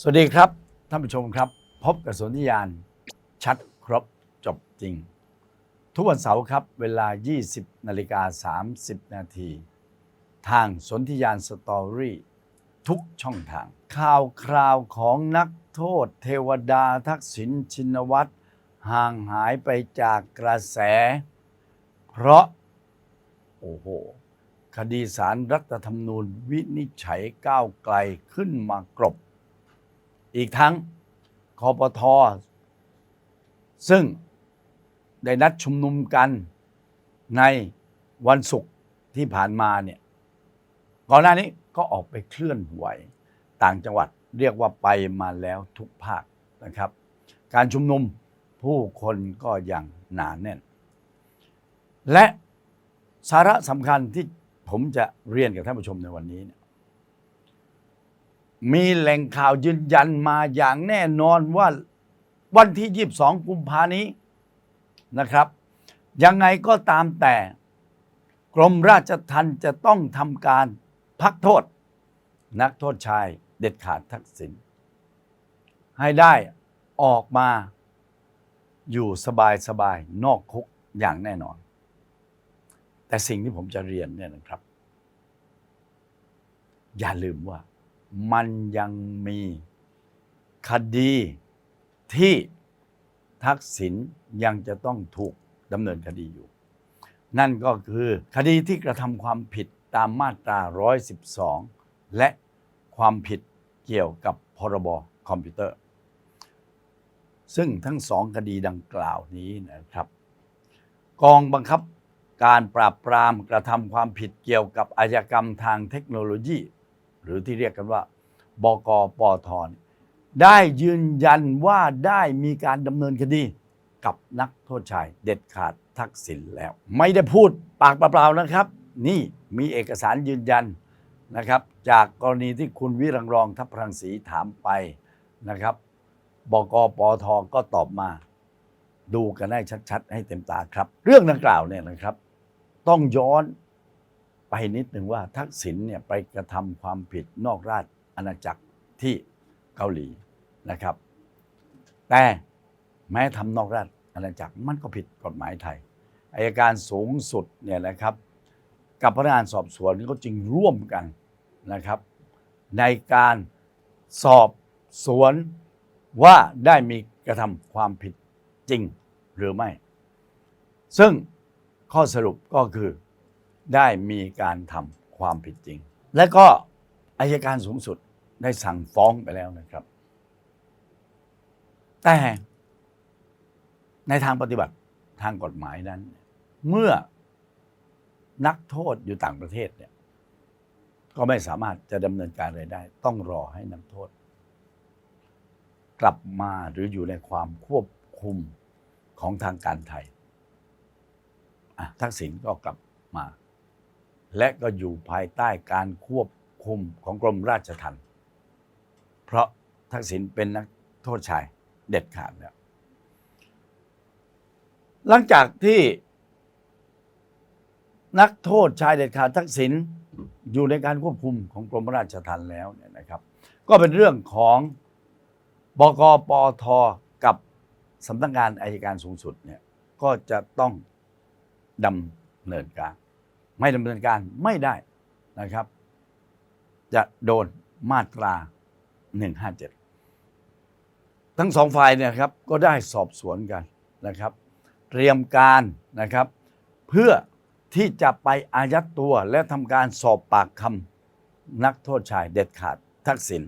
สวัสดีครับท่านผู้ชมครับ พบกับสนธิยานชัดครบจบจริง ทุกวันเสาร์ครับ เวลา 20นาฬิกา30 นาที ทางสนธิยานสตอรี่ทุกช่องทาง ข่าวคราวของนักโทษเทวดาทักษิณชินวัตรห่างหายไปจากกระแส เพราะ โอ้โห คดีสารรัฐธรรมนูญวินิจฉัยก้าวไกลขึ้นมากรบ อีกทั้งคอปทซึ่งได้นัดชุมนุมกันในวันศุกร์ที่ผ่านมาเนี่ยก่อนหน้านี้ก็ออกไปเคลื่อนไหวต่างจังหวัดเรียกว่าไปมาแล้วทุกภาคนะครับ การชุมนุมผู้คนก็ยังหนาแน่น และสาระสำคัญที่ผมจะเรียนกับท่านผู้ชมในวันนี้เนี่ย มีแหล่งข่าวยืนยันมาอย่างแน่นอนว่าวันที่ 22 กุมภานี้นะครับ ยังไงก็ตามแต่ กรมราชทัณฑ์จะต้องทำการพักโทษ นักโทษชายเด็ดขาดทักษิณให้ได้ออกมาอยู่สบายสบายๆนอกคุกอย่างแน่นอน แต่สิ่งที่ผมจะเรียนเนี่ยนะครับ อย่าลืมว่า มันยังมีคดีที่ทักษิณยังจะต้องถูกดำเนินคดีอยู่ นั่นก็คือคดีที่กระทำความผิดตามมาตรา 112 และความผิดเกี่ยวกับพรบคอมพิวเตอร์ ซึ่งทั้งสองคดีดังกล่าวนี้นะครับ กองบังคับการปราบปรามกระทำความผิดเกี่ยวกับอาชญากรรมทางเทคโนโลยี หรือที่เรียกกันว่าบกปอทได้ยืนยันว่าได้มีการดำเนินคดีกับนักโทษชายเด็ดขาดทักษิณแล้ว ไม่ได้พูดปากเปล่าๆนะครับ นี่มีเอกสารยืนยันนะครับ จากกรณีที่คุณวิรังรองทัพพรังสีถามไปนะครับบกปอทก็ตอบมา ดูกันให้ชัดๆ ให้เต็มตาครับ เรื่องดังกล่าวเนี่ยนะครับ ต้องย้อน นิดหนึ่งว่าทักษิณเนี่ยไปกระทำความผิดนอกราชอาณาจักรที่เกาหลีนะครับ แต่แม้ทำนอกราชอาณาจักรมันก็ผิดกฎหมายไทยอายการสูงสุดเนี่ยนะครับ กับพนักงานสอบสวนก็จึงร่วมกันนะครับ ในการสอบสวนว่าได้มีกระทำความผิดจริงหรือไม่ ซึ่งข้อสรุปก็คือ ได้มีการทำความผิดจริง และก็อายการสูงสุดได้สั่งฟ้องไปแล้วนะครับ แต่ในทางปฏิบัติทางกฎหมายนั้น เมื่อนักโทษอยู่ต่างประเทศเนี่ย ก็ไม่สามารถจะดำเนินการอะไรได้ ต้องรอให้นักโทษ กลับมาหรืออยู่ในความควบคุมของทางการไทยทักษิณก็กลับมา และก็อยู่ภายใต้การควบคุมของกรมราชทัณฑ์เพราะทักษิณเป็นนักโทษชายเด็ดขาดแล้วหลังจากที่นักโทษชายเด็ดขาดทักษิณอยู่ในการควบคุมของกรมราชทัณฑ์แล้วเนี่ยนะครับ ก็เป็นเรื่องของบกปอทกับสำนักงานอายการสูงสุดเนี่ยก็จะต้องดำเนินการ ไม่ดำเนินการไม่ได้นะครับ จะโดนมาตรา 157 ทั้งสองฝ่ายเนี่ยครับก็ได้สอบสวนกันนะครับ เตรียมการนะครับ เพื่อที่จะไปอายัดตัวและทำการสอบปากคำนักโทษชายเด็ดขาดทักษิณ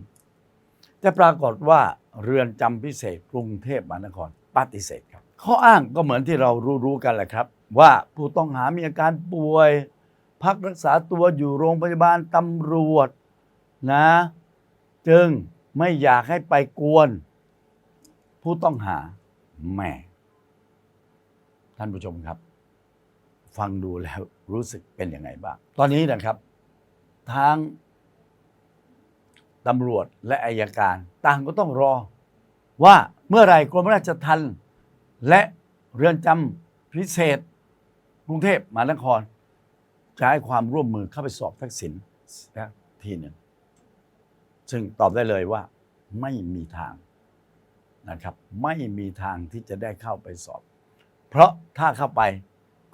แต่ปรากฏว่าเรือนจำพิเศษกรุงเทพมหานครปฏิเสธครับข้ออ้างก็เหมือนที่เรารู้ๆกันแหละครับ ว่าผู้ต้องหามีอาการป่วย พักรักษาตัวอยู่โรงพยาบาลตำรวจนะ จึงไม่อยากให้ไปกวน ผู้ต้องหาแหม่ ท่านผู้ชมครับ ฟังดูแล้วรู้สึกเป็นยังไงบ้าง ตอนนี้นะครับ ทางตำรวจและอายการ ต่างก็ต้องรอ ว่าเมื่อไรกรมราชทัณฑ์และเรือนจำพิเศษ กรุงเทพมหานคร จะให้ความร่วมมือเข้าไปสอบทักษิณสักทีหนึ่งซึ่งตอบได้เลยว่าไม่มีทางนะครับ ไม่มีทางที่จะได้เข้าไปสอบ เพราะถ้าเข้าไป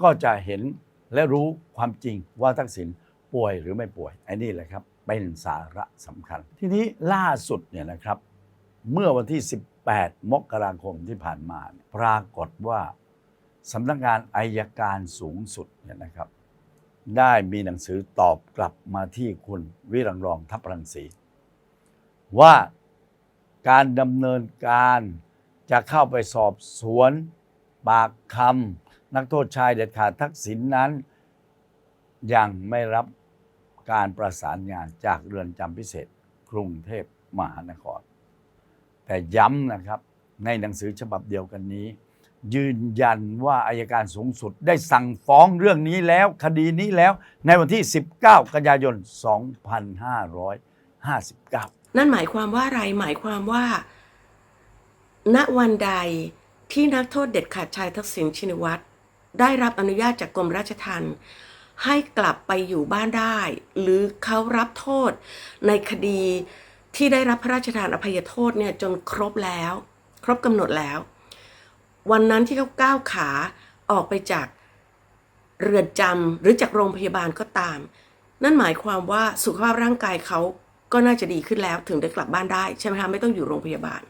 ก็จะเห็นและรู้ความจริงว่าทักษิณป่วยหรือไม่ป่วยไอ้นี่แหละครับ เป็นสาระสำคัญ ทีนี้ล่าสุดเนี่ยนะครับ เมื่อวันที่ 18 มกราคมที่ผ่านมา ปรากฏว่าสำนักงานอายการสูงสุดเนี่ยนะครับ ได้มีหนังสือตอบกลับมาที่คุณวิรังรองทัพรังสีว่าการดำเนินการจะเข้าไปสอบสวนปากคำนักโทษชายเด็ดขาดทักษิณนนั้น ยังไม่รับการประสานงานจากเรือนจำพิเศษกรุงเทพมหานคร แต่ย้ำนะครับในหนังสือฉบับเดียวกันนี้ ยืนยันว่าอายการสูงสุดได้สั่งฟ้องเรื่องนี้แล้ว คดีนี้แล้วในวันที่ 19 กันยายน 2559 นั่นหมายความว่าอะไรหมายความว่า ณวันใดที่นักโทษเด็ดขาดชายทักษิณชินวัตรได้รับอนุญาตจากกรมราชทัณฑ์ให้กลับไปอยู่บ้านได้ หรือเขารับโทษในคดีที่ได้รับพระราชทานอภัยโทษเนี่ยจนครบแล้ว ครบกำหนดแล้ว วันนั้นที่เขาก้าวขาออกไปจากเรือนจำหรือจากโรงพยาบาลก็ตาม นั่นหมายความว่าสุขภาพร่างกายเขาก็น่าจะดีขึ้นแล้วถึงได้กลับบ้านได้ใช่ไหมคะไม่ต้องอยู่โรงพยาบาล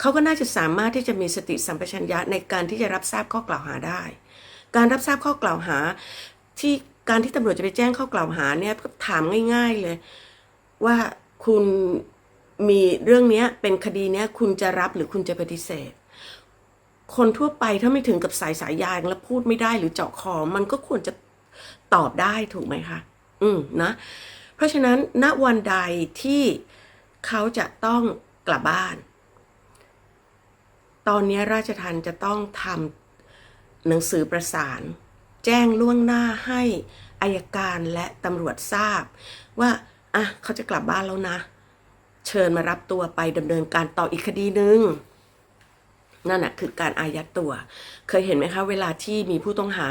เขาก็น่าจะสามารถที่จะมีสติสัมปชัญญะในการที่จะรับทราบข้อกล่าวหาได้ การรับทราบข้อกล่าวหา ที่การที่ตำรวจจะไปแจ้งข้อกล่าวหาเนี่ยก็ถามง่าย ๆเลย ว่าคุณมีเรื่องนี้เป็นคดีนี้คุณจะรับหรือคุณจะปฏิเสธ คนทั่วไปถ้าไม่ถึงกับสายสายยางแล้วพูดไม่ได้หรือเจาะคอมันก็ควรจะตอบได้ถูกไหมคะ อืมนะ เพราะฉะนั้นณวันใดที่เขาจะต้องกลับบ้าน ตอนนี้ราชทันจะต้องทำหนังสือประสาน แจ้งล่วงหน้าให้อายการและตำรวจทราบ ว่าอะเขาจะกลับบ้านแล้วนะ เชิญมารับตัวไปดำเนินการต่ออีกคดีหนึ่ง นั่นน่ะคือการอายัดตัว เคยเห็นไหมคะเวลาที่มีผู้ต้องหา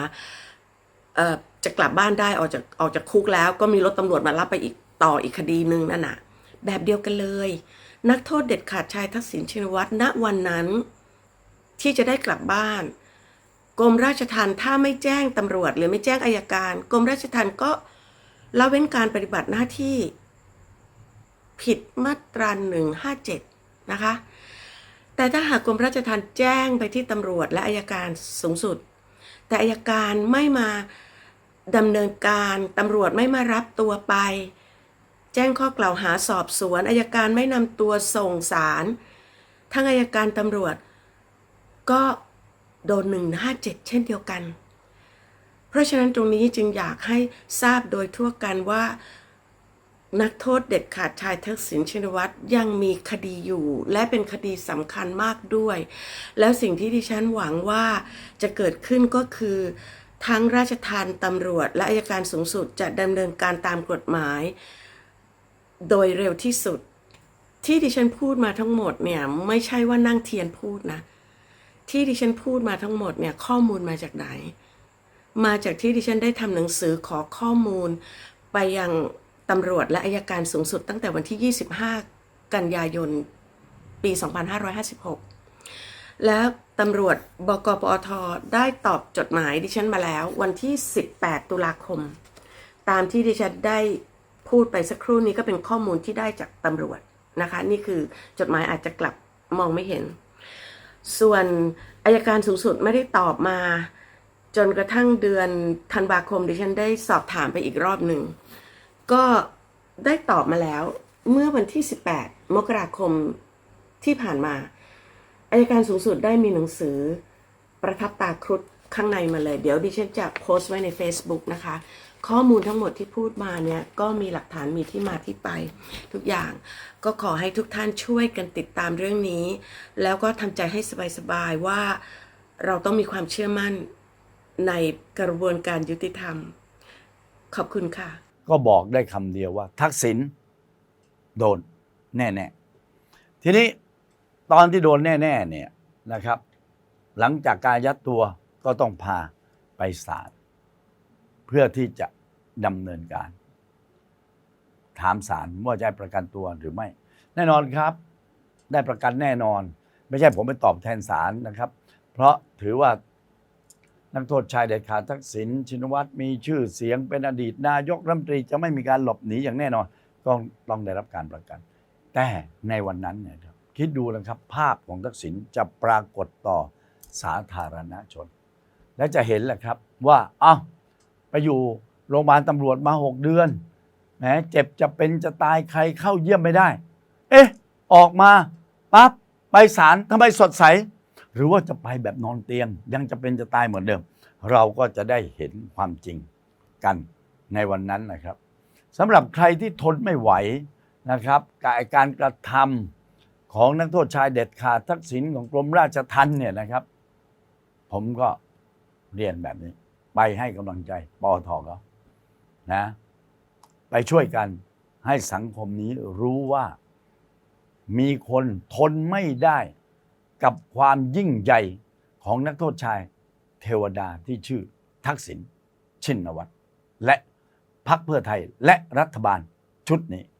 จะกลับบ้านได้ออกจากออกจากคุกแล้ว ก็มีรถตำรวจมารับไปอีกต่ออีกคดีหนึ่งนั่นน่ะ แบบเดียวกันเลย นักโทษเด็ดขาดชายทักษิณชินวัตรณวันนั้น ที่จะได้กลับบ้านกรมราชทัณฑ์ถ้าไม่แจ้งตำรวจ หรือไม่แจ้งอายการกรมราชทัณฑ์ก็ละเว้นการปฏิบัติหน้าที่ ผิดมาตราหนึ่งห้าเจ็ดนะคะ แต่ถ้าหากกรมราชทัณฑ์แจ้งไปที่ตำรวจและอายการสูงสุด แต่อายการไม่มาดำเนินการตำรวจไม่มารับตัวไป แจ้งข้อกล่าวหาสอบสวนอายการไม่นำตัวส่งสารทั้งอายการตำรวจ ก็โดนหนึ่งห้าเจ็ดเช่นเดียวกัน เพราะฉะนั้นตรงนี้จึงอยากให้ทราบโดยทั่วกันว่า นักโทษเด็ดขาดชายทักษิณชินวัตรยังมีคดีอยู่ และเป็นคดีสำคัญมากด้วย แล้วสิ่งที่ดิฉันหวังว่าจะเกิดขึ้นก็คือทั้งราชทัณฑ์ตำรวจและอายการสูงสุดจะดำเนินการตามกฎหมาย โดยเร็วที่สุด ที่ดิฉันพูดมาทั้งหมดเนี่ยไม่ใช่ว่านั่งเทียนพูดนะ ที่ดิฉันพูดมาทั้งหมดเนี่ยข้อมูลมาจากไหน มาจากที่ดิฉันได้ทำหนังสือขอข้อมูลไปยัง ตำรวจและอายการสูงสุดตั้งแต่วันที่ 25 กันยายน ปี 2556 แล้วตำรวจบกปอทได้ตอบจดหมายดิฉันมาแล้ววันที่ 18 ตุลาคม ตามที่ดิฉันได้พูดไปสักครู่นี้ก็เป็นข้อมูลที่ได้จากตำรวจนะคะ นี่คือจดหมายอาจจะกลับมองไม่เห็น ส่วนอายการสูงสุดไม่ได้ตอบมา จนกระทั่งเดือนธันวาคมดิฉันได้สอบถามไปอีกรอบหนึ่ง ก็ได้ตอบมาแล้วเมื่อวันที่ 18 มกราคมที่ผ่านมาอายการสูงสุดได้มีหนังสือประทับตาครุฑข้างในมาเลย เดี๋ยวดิฉันจะโพสต์ไว้ใน Facebook นะคะ ข้อมูลทั้งหมดที่พูดมาเนี่ยก็มีหลักฐานมีที่มาที่ไปทุกอย่าง ก็ขอให้ทุกท่านช่วยกันติดตามเรื่องนี้ แล้วก็ทำใจให้สบายๆว่าเราต้องมีความเชื่อมั่นในกระบวนการยุติธรรม ขอบคุณค่ะ ก็บอกได้คำเดียวว่า ทักษิณโดนแน่ๆ ทีนี้ตอนที่โดนแน่ๆเนี่ยนะครับ หลังจากการยัดตัวก็ต้องพาไปศาลเพื่อที่จะดำเนินการ ถามศาลว่าจะให้ประกันตัวหรือไม่ แน่นอนครับ ได้ประกันแน่นอน ไม่ใช่ผมไปตอบแทนศาลนะครับ เพราะถือว่า นักโทษชายเด็ดขาดทักษิณชินวัตรมีชื่อเสียงเป็นอดีตนายกรัฐมนตรีจะไม่มีการหลบหนีอย่างแน่นอน ก็ต้องได้รับการประกัน แต่ในวันนั้นเนี่ยครับคิดดูนะครับภาพของทักษิณจะปรากฏต่อสาธารณชน และจะเห็นแหละครับว่าอ้าวไปอยู่โรงพยาบาลตำรวจมาหกเดือนแหมเจ็บจะเป็นจะตายใครเข้าเยี่ยมไม่ได้ เอ๊ะ ออกมาปั๊บไปศาลทำไมสดใส รือว่าจะไปแบบนอนเตียง ยังจะเป็นจะตายเหมือนเดิม เราก็จะได้เห็นความจริงกันในวันนั้นนะครับสำหรับใครที่ทนไม่ไหวนะครับกับการกระทำของนักโทษชายเด็ดขาดทักษิณของกรมราชทัณฑ์เนี่ยนะครับ ผมก็เรียนแบบนี้ ไปให้กำลังใจปอทเขานะไปช่วยกันให้สังคมนี้รู้ว่ามีคนทนไม่ได้ กับความยิ่งใหญ่ของนักโทษชายเทวดาที่ชื่อทักษิณชินวัตรและพรรคเพื่อไทยและรัฐบาลชุดนี้